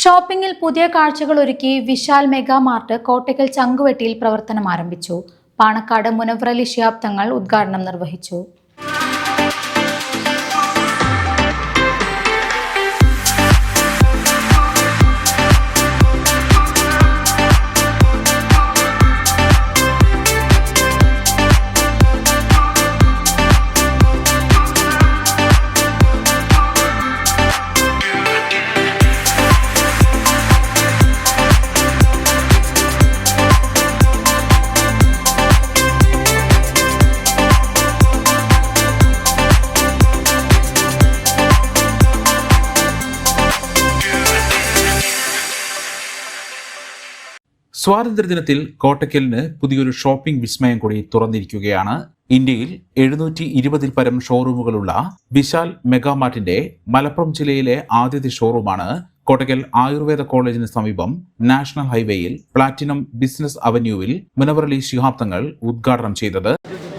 ഷോപ്പിംഗിൽ പുതിയ കാഴ്ചകൾ ഒരുക്കി വിശാൽ മെഗാ മാർട്ട് കോട്ടയ്ക്കൽ ചങ്കുവെട്ടിയിൽ പ്രവർത്തനം ആരംഭിച്ചു. പാണക്കാട് മുനവ്രലി ശിഹാബ് തങ്ങൾ ഉദ്ഘാടനം നിർവഹിച്ചു. സ്വാതന്ത്ര്യദിനത്തിൽ കോട്ടയ്ക്കലിന് പുതിയൊരു ഷോപ്പിംഗ് വിസ്മയം കൂടി തുറന്നിരിക്കുകയാണ്. ഇന്ത്യയിൽ എഴുന്നൂറ്റി ഇരുപതിൽ പരം ഷോറൂമുകളുള്ള വിശാൽ മെഗാമാർട്ടിന്റെ മലപ്പുറം ജില്ലയിലെ ആദ്യത്തെ ഷോറൂമാണ് കോട്ടക്കൽ ആയുർവേദ കോളേജിന് സമീപം നാഷണൽ ഹൈവേയിൽ പ്ലാറ്റിനം ബിസിനസ് അവന്യൂവിൽ മുനവറലി ശിഹാബ് തങ്ങൾ ഉദ്ഘാടനം ചെയ്തത്.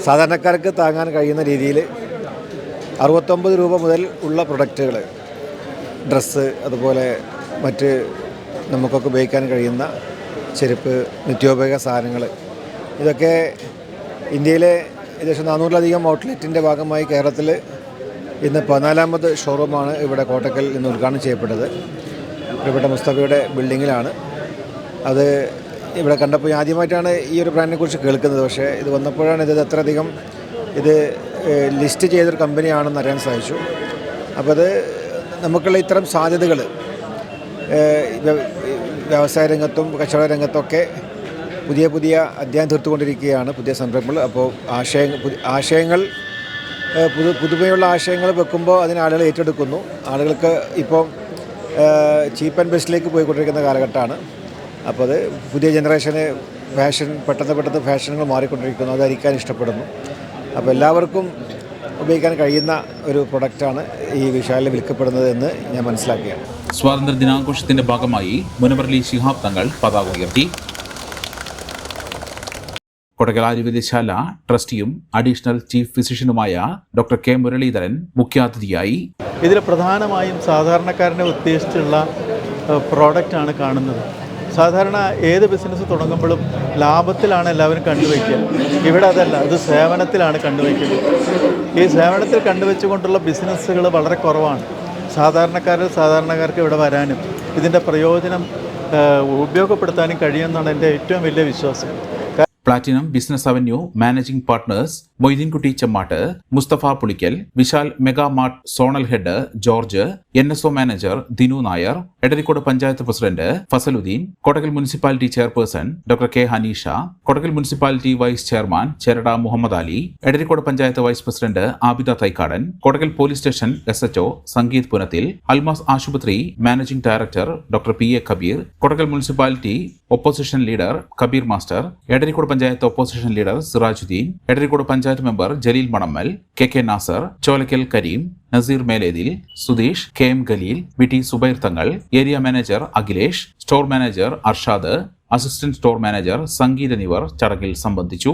സാധാരണക്കാർക്ക് താങ്ങാൻ കഴിയുന്ന രീതിയിൽ അറുപത്തൊമ്പത് രൂപ മുതൽ ഉള്ള പ്രൊഡക്റ്റുകൾ ഡ്രസ്സ് അതുപോലെ മറ്റ് നമുക്കൊക്കെ ഉപയോഗിക്കാൻ കഴിയുന്ന ചെരുപ്പ് നിത്യോപയോഗ സാധനങ്ങൾ ഇതൊക്കെ ഇന്ത്യയിലെ ഏകദേശം നാനൂറിലധികം ഔട്ട്ലെറ്റിന്റെ ഭാഗമായി കേരളത്തിൽ ഇന്ന് പതിനാലാമത് ഷോറൂമാണ് ഇവിടെ കോട്ടക്കൽ ഇന്ന് ഉദ്ഘാടനം ചെയ്യപ്പെട്ടത്. പ്രിയപ്പെട്ട മുസ്തഫയുടെ ബിൽഡിങ്ങിലാണ്. അത് ഇവിടെ കണ്ടപ്പോൾ ആദ്യമായിട്ടാണ് ഈ ഒരു ബ്രാൻഡിനെ കുറിച്ച് കേൾക്കുന്നത്. പക്ഷേ ഇത് വന്നപ്പോഴാണ് ഇത് അത്രയധികം ഇത് ലിസ്റ്റ് ചെയ്തൊരു കമ്പനിയാണെന്ന് അറിയാൻ സാധിച്ചു. അപ്പോൾ അത് നമുക്കുള്ള ഇത്തരം സാധ്യതകൾ വ്യവസായ രംഗത്തും കച്ചവട രംഗത്തൊക്കെ പുതിയ പുതിയ അധ്യായം തീർത്തുകൊണ്ടിരിക്കുകയാണ്. പുതിയ സംരംഭങ്ങൾ. അപ്പോൾ ആശയ ആശയങ്ങൾ ഏഹ്, പുതു പുതുമയുള്ള ആശയങ്ങൾ വെക്കുമ്പോൾ അതിന് ആളുകൾ ഏറ്റെടുക്കുന്നു. ആളുകൾക്ക് ഇപ്പോൾ ചീപ്പ് ആൻഡ് ബെസ്റ്റിലേക്ക് പോയിക്കൊണ്ടിരിക്കുന്ന കാലഘട്ടമാണ്. അപ്പോൾ അത് പുതിയ ജനറേഷന് ഫാഷൻ പെട്ടെന്ന് പെട്ടെന്ന് ഫാഷനുകൾ മാറിക്കൊണ്ടിരിക്കുന്നു. അത് ധരിക്കാൻ ഇഷ്ടപ്പെടുന്നു. അപ്പോൾ എല്ലാവർക്കും ഉപയോഗിക്കാൻ കഴിയുന്ന ഒരു പ്രൊഡക്റ്റാണ് ഈ വിശാലിൽ വിൽക്കപ്പെടുന്നത് എന്ന് ഞാൻ മനസ്സിലാക്കിയാണ് സ്വാതന്ത്ര്യ ദിനാഘോഷത്തിന്റെ ഭാഗമായി മുനവർലി ശിഹാബ് തങ്ങൾ പതാക ഉയർത്തി. കൊടകൽ ആയുർവേദശാല ട്രസ്റ്റിയും അഡീഷണൽ ചീഫ് ഫിസിഷ്യനുമായ ഡോക്ടർ കെ മുരളീധരൻ മുഖ്യാതിഥിയായി. ഇതിൽ പ്രധാനമായും സാധാരണക്കാരനെ ഉദ്ദേശിച്ചുള്ള പ്രോഡക്റ്റാണ് കാണുന്നത്. സാധാരണ ഏത് ബിസിനസ് തുടങ്ങുമ്പോഴും ലാഭത്തിലാണ് എല്ലാവരും കണ്ടുവയ്ക്കുക. ഇവിടെ അതല്ല അത് സേവനത്തിലാണ് കണ്ടുവയ്ക്കുന്നത് ഈ സേവനത്തിൽ കണ്ടുവച്ചുകൊണ്ടുള്ള ബിസിനസ്സുകൾ വളരെ കുറവാണ്. സാധാരണക്കാരിൽ സാധാരണക്കാർക്ക് ഇവിടെ വരാനും ഇതിന്റെ പ്രയോജനം ഉപയോഗപ്പെടുത്താനും കഴിയുമെന്നാണ് എന്റെ ഏറ്റവും വലിയ വിശ്വാസം. Platinum business avenue managing partners Moideenkutty Chemmad Musthafa Pulikkal Vishal mega mart zonal head George N S O manager Dinu Nair Edarikode panchayat president Fazaluddeen Kottakkal municipality chairperson doctor K Haneesha Kottakkal municipality vice chairman Cherada Muhammad Ali Edarikode panchayat vice president Abida Thaikkadan Kottakkal police station S HO Sangeeth Punathil Almas ആശുപത്രി managing director doctor P A Kabeer Kottakkal municipality opposition leader Kabeer master Edarikode panchayat opposition leader Sirajuddeen Edarikode panchayat member Jaleel Manammal K K Nasar Cholakkal Kareem Naseer Melethil Sudheesh K M Khaleel V T Subair Thangal area manager Akhilesh store manager Arshad assistant store manager Sangeeth എന്നിവർ ചടങ്ങിൽ സംബന്ധിച്ചു.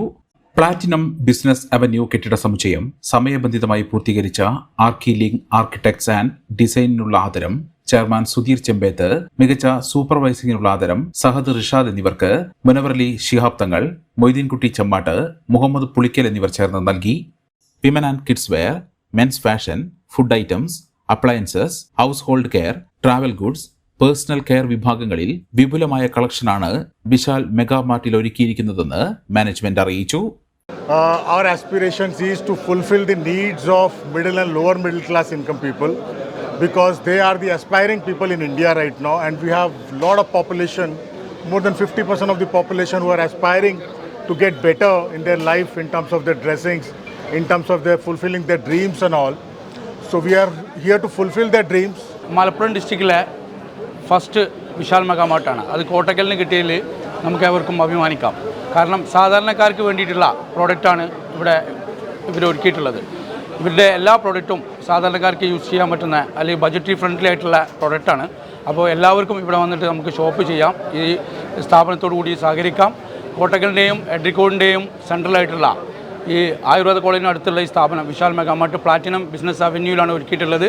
Platinum business avenue കെട്ടിട സമുച്ചയം സമയബന്ധിതമായി പൂർത്തീകരിച്ച Archilink architects and ഡിസൈനിനുള്ള ആദരം chairman Sudheer ചെമ്പേത്ത് മികച്ച സൂപ്പർവൈസിംഗിനുള്ള ആദരം സഹദ് റിഷാദ് എന്നിവർക്ക് മുനവറലി ശിഹാബ് തങ്ങൾ മൊയ്തീൻകുട്ടി ചെമ്മാട്ട് മുഹമ്മദ് പുളിക്കൽ എന്നിവർ ചേർന്ന് നൽകി. Women and kids wear men's fashion food items appliances household care travel goods personal care വിഭാഗങ്ങളിൽ വിപുലമായ കളക്ഷനാണ് വിശാൽ മെഗാ മാർട്ടിൽ ഒരുക്കിയിരിക്കുന്നതെന്ന് മാനേജ്മെന്റ് അറിയിച്ചു. Uh, our aspirations is to fulfill the needs of middle and lower middle class income people. Because they are the aspiring people in India right now and we have a lot of population more than 50% of the population who are aspiring to get better in their life in terms of their dressings in terms of their fulfilling their dreams and all so we are here to fulfill their dreams Malappuram ഡിസ്ട്രിക്റ്റിലെ first Vishal മെഗാമാർട്ടാണ് അത് കോട്ടക്കലിന് കിട്ടിയതിൽ നമുക്ക് ഏവർക്കും അഭിമാനിക്കാം കാരണം സാധാരണക്കാർക്ക് വേണ്ടിയിട്ടുള്ള പ്രോഡക്റ്റാണ് ഇവിടെ ഇവർ ഒരുക്കിയിട്ടുള്ളത് ഇവരുടെ എല്ലാ പ്രോഡക്റ്റും സാധാരണക്കാർക്ക് യൂസ് ചെയ്യാൻ പറ്റുന്ന അല്ലെങ്കിൽ ബജറ്ററി ഫ്രണ്ട്ലി ആയിട്ടുള്ള പ്രൊഡക്റ്റാണ് അപ്പോൾ എല്ലാവർക്കും ഇവിടെ വന്നിട്ട് നമുക്ക് ഷോപ്പ് ചെയ്യാം. ഈ സ്ഥാപനത്തോടു കൂടി സഹകരിക്കാം. കോട്ടക്കലിന്റെയും എഡ്രിക്കോഡിന്റെയും സെൻട്രലായിട്ടുള്ള ഈ ആയുർവേദ കോളേജിന് അടുത്തുള്ള ഈ സ്ഥാപനം Vishal mega mart platinum business അവന്യൂവിലാണ് ഒരുക്കിയിട്ടുള്ളത്.